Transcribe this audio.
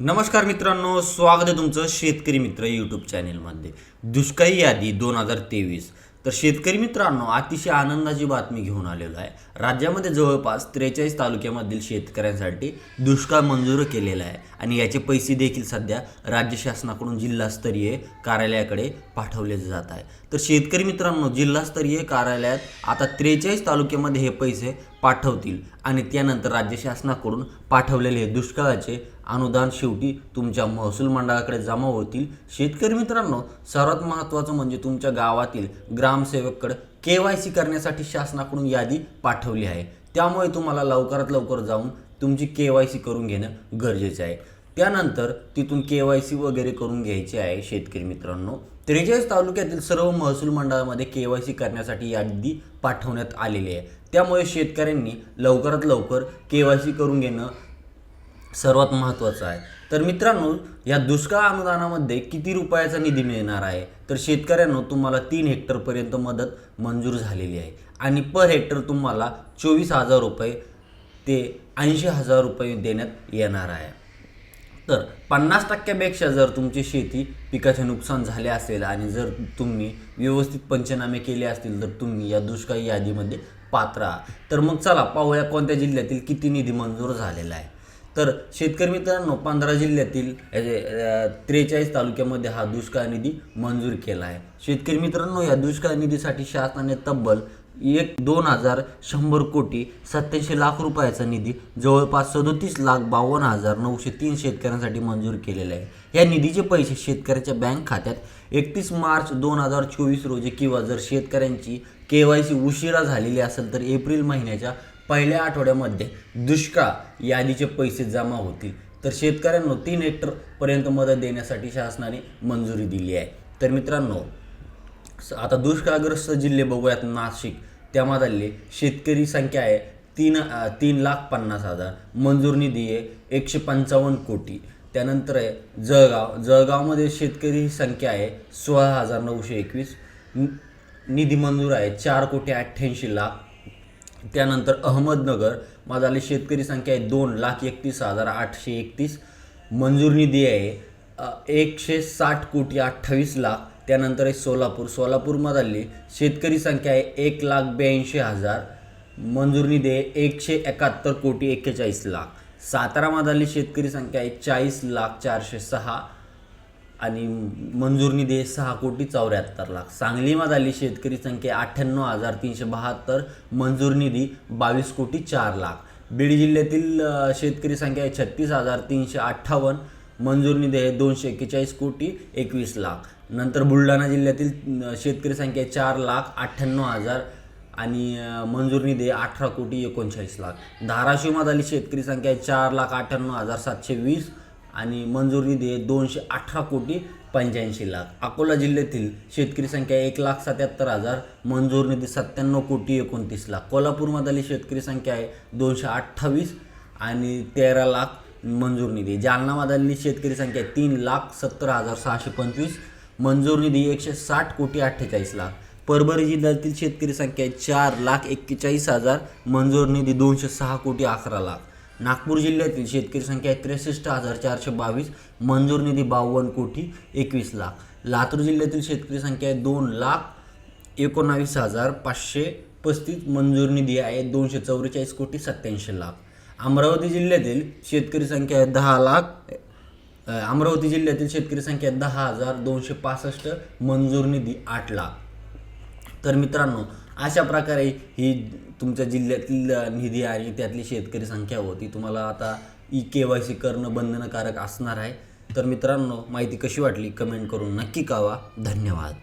नमस्कार मित्रांनो स्वागत आहे तुमचं शेतकरी मित्र यूट्यूब चॅनेलमध्ये दुष्काळी यादी दोन हजार तेवीस. तर शेतकरी मित्रांनो अतिशय आनंदाची बातमी घेऊन आलेलो आहे. राज्यामध्ये जवळपास त्रेचाळीस तालुक्यामधील शेतकऱ्यांसाठी दुष्काळ मंजूर केलेला आहे. आणि याचे पैसे देखील सध्या राज्य शासनाकडून जिल्हास्तरीय कार्यालयाकडे पाठवले जात आहे. तर शेतकरी मित्रांनो जिल्हास्तरीय कार्यालयात आता त्रेचाळीस तालुक्यामध्ये हे पैसे पाठवतील. आणि त्यानंतर राज्य शासनाकडून पाठवलेले हे दुष्काळाचे अनुदान शेवटी तुमच्या महसूल मंडळाकडे जमा होतील. शेतकरी मित्रांनो सर्वात महत्त्वाचं म्हणजे तुमच्या गावातील ग्रामसेवककडे के वाय सी करण्यासाठी शासनाकडून यादी पाठवली आहे. त्यामुळे तुम्हाला लवकरात लवकर जाऊन तुमची के वाय सी करून घेणं गरजेचं आहे. त्यानंतर तिथून के वाय सी वगैरे करून घ्यायची आहे शेतकरी मित्रांनो. त्रेचाळीस तालुक्यातील सर्व महसूल मंडळामध्ये के वाय सी करण्यासाठी यादी पाठवण्यात आलेली आहे. त्यामुळे शेतकऱ्यांनी लवकरात लवकर के वाय सी करून घेणं सर्वात महत्त्वाचं आहे. तर मित्रांनो या दुष्काळ अनुदानामध्ये किती रुपयाचा निधी मिळणार आहे? तर शेतकऱ्यांनो तुम्हाला तीन हेक्टरपर्यंत मदत मंजूर झालेली आहे. आणि पर हेक्टर तुम्हाला चोवीस हजार रुपये ते ऐंशी हजार रुपये देण्यात येणार आहे. तर पन्नास टक्क्यापेक्षा जर तुमची शेती पिकाचे नुकसान झाले असेल आणि जर तुम्ही व्यवस्थित पंचनामे केले असतील तर तुम्ही या दुष्काळी यादीमध्ये पात्र आहात. तर मग चला पाहूया कोणत्या जिल्ह्यातील किती निधी मंजूर झालेला आहे. तर शेतकरी मित्रांनो पंधरा जिल्ह्यातील त्रेचाळीस तालुक्यामध्ये हा दुष्काळ निधी मंजूर केला आहे. शेतकरी मित्रांनो या दुष्काळ निधीसाठी शासनाने तब्बल एक दोन हजार शंभर कोटी सत्याऐंशी लाख रुपयाचा निधी जवळपास सदोतीस लाख बावन्न हजार नऊशे तीन शेतकऱ्यांसाठी मंजूर केलेला आहे. या निधीचे पैसे शेतकऱ्याच्या बँक खात्यात एकतीस मार्च दोन हजार चोवीस रोजी किंवा जर शेतकऱ्यांची के वाय सी उशिरा झालेली असेल तर एप्रिल महिन्याच्या पहिल्या आठवड्यामध्ये दुष्काळ यादीचे पैसे जमा होतील. तर शेतकऱ्यांना तीन हेक्टरपर्यंत मदत देण्यासाठी शासनाने मंजुरी दिली आहे. तर मित्रांनो स- आता दुष्काळग्रस्त जिल्हे बघूयात. नाशिक त्यामधले शेतकरी संख्या आहे तीन तीन लाख पन्नास हजार. मंजूर निधी आहे एकशे पंचावन्न कोटी. त्यानंतर आहे जळगाव. जळगावमध्ये शेतकरी संख्या आहे सोळा हजार नऊशे एकवीस. निधी मंजूर आहे चार कोटी अठ्ठ्याऐंशी लाख. त्यानंतर अहमदनगर. माझाली शेतकरी संख्या आहे दोन लाख एकतीस हजार आठशे एकतीस. मंजूर निधी आहे एकशे साठ कोटी अठ्ठावीस लाख. त्यानंतर आहे सोलापूर. सोलापूरमधली शेतकरी संख्या आहे एक लाख ब्याऐंशी हजार. मंजूर निधी आहे एकशे एकाहत्तर कोटी एक्केचाळीस लाख. सातारामधली शेतकरी संख्या आहे चाळीस लाख चारशे सहा. आणि मंजूर निधी सहा कोटी चौऱ्याहत्तर लाख. सांगलीमध्ये शेतकरी संख्या अठ्ठ्याण्णव हजार तीनशे बहात्तर मंजूर निधी बावीस कोटी चार लाख. बीड जिल्ह्यातील शेतकरी संख्या आहे छत्तीस हजार तीनशे अठ्ठावन्न मंजूर निधी आहे दोनशे एक्केचाळीस कोटी एकवीस लाख. नंतर बुलढाणा जिल्ह्यातील शेतकरी संख्या आहे चार लाख अठ्ठ्याण्णव हजार आणि मंजूर निधी अठरा कोटी एकोणचाळीस लाख. धाराशिवमधली शेतकरी संख्या आहे चार लाख अठ्ठ्याण्णव हजार सातशे वीस आणि मंजूर निधी दोनशे अठरा कोटी पंच्याऐंशी लाख. अकोला जिल्ह्यातील शेतकरी संख्या एक लाख सत्याहत्तर हजार मंजूर निधी सत्त्याण्णव कोटी एकोणतीस लाख. कोल्हापूरमधली शेतकरी संख्या आहे दोनशे अठ्ठावीस आणि तेरा लाख मंजूर निधी. जालनामधली शेतकरी संख्या आहे तीन लाख सत्तर हजार सहाशे पंचवीस मंजूर निधी एकशे साठ कोटी अठ्ठेचाळीस लाख. परभणी जिल्ह्यातील शेतकरी संख्या आहे चार लाख एक्केचाळीस हजार मंजूर निधी दोनशे सहा कोटी अकरा लाख. नागपूर जिल्ह्यातील शेतकरी संख्या आहे त्रेसष्ट हजार चारशे बावीस मंजूर निधी बावन्न कोटी एकवीस लाख. लातूर जिल्ह्यातील शेतकरी संख्या आहे दोन लाख एकोणावीस हजार पाचशे पस्तीस मंजूर निधी आहे दोनशे चौवेचाळीस कोटी सत्याऐंशी लाख. अमरावती जिल्ह्यातील शेतकरी संख्या आहे दहा लाख अमरावती जिल्ह्यातील शेतकरी संख्या दहा हजार दोनशे पासष्ट मंजूर निधी आठ लाख. तर मित्रांनो अशा प्रकारे ही तुमच्या जिल्ह्यातील निधी आणि त्यातली शेतकरी संख्या होती. तुम्हाला आता ई के वाय सी करणं बंधनकारक असणार आहे. तर मित्रांनो माहिती कशी वाटली? कमेंट करून नक्की कळवा. धन्यवाद.